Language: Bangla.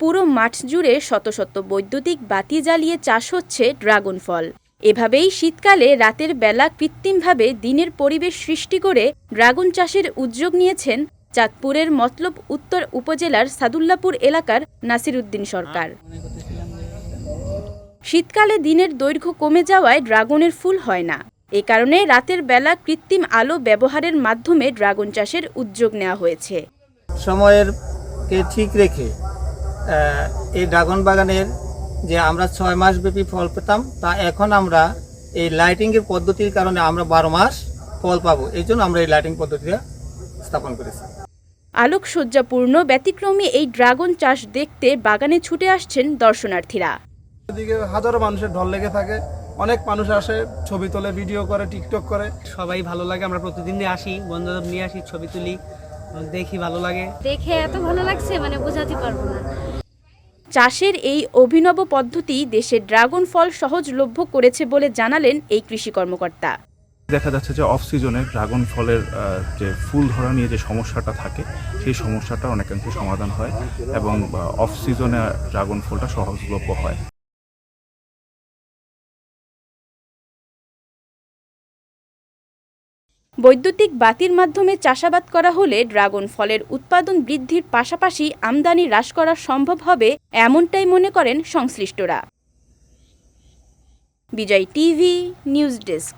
পুরো মাঠ জুড়ে শত শত বৈদ্যুতিক বাতি জ্বালিয়ে চাষ হচ্ছে ড্রাগন ফল। এভাবেই শীতকালে রাতের বেলা কৃত্রিমভাবে দিনের পরিবেশ সৃষ্টি করে ড্রাগন চাষের উদ্যোগ নিয়েছেন চাঁদপুরের মতলব উত্তর উপজেলার সাদুল্লাপুর এলাকার নাসিরুদ্দিন সরকার। শীতকালে দিনের দৈর্ঘ্য কমে যাওয়ায় ড্রাগনের ফুল হয় না। এ কারণে রাতের বেলা কৃত্রিম আলো ব্যবহারের মাধ্যমে ড্রাগন চাষের উদ্যোগ নেওয়া হয়েছে। সময়ের ঠিক রেখে এই ড্রাগন বাগানের যে আমরা ছয় মাস ব্যাপী ফল পেতাম তা এখন আমরা এই লাইটিংয়ের পদ্ধতির কারণে আমরা বারো মাস ফল পাবো। এই জন্য আমরা এই লাইটিং পদ্ধতিটা স্থাপন করেছি। আলোকসজ্জাপূর্ণ ব্যতিক্রমী এই ড্রাগন চাষ দেখতে বাগানে ছুটে আসছেন দর্শনার্থীরা। এদিকে হাজারো মানুষের ঢল লেগে থাকে। অনেক মানুষ আসে ছবি তোলে ভিডিও করে টিকটক করে। সবাই ভালো লাগে আমরা প্রতিদিনই আসি বন্ধুবান্ধব নিয়ে আসি ছবি তুলি দেখি ভালো লাগে। দেখে এত ভালো লাগছে মানে বোঝাতে পারব না। চাষের এই অভিনব পদ্ধতি দেশে ড্রাগন ফল সহজলভ্য করেছে বলে জানালেন এই কৃষি কর্মকর্তা। দেখা যাচ্ছে যে অফ সিজনে ড্রাগন ফলের যে ফুল ধরা নিয়ে যে সমস্যাটা থাকে, সেই সমস্যাটা অনেকাংশে সমাধান হয় এবং অফ সিজনে ড্রাগন ফলটা সহজলভ্য হয়। বৈদ্যুতিক বাতির মাধ্যমে চাষাবাদ করা হলে ড্রাগন ফলের উৎপাদন বৃদ্ধির পাশাপাশি আমদানি হ্রাস করা সম্ভব হবে এমনটাই মনে করেন সংশ্লিষ্টরা। Bijoy TV, news desk.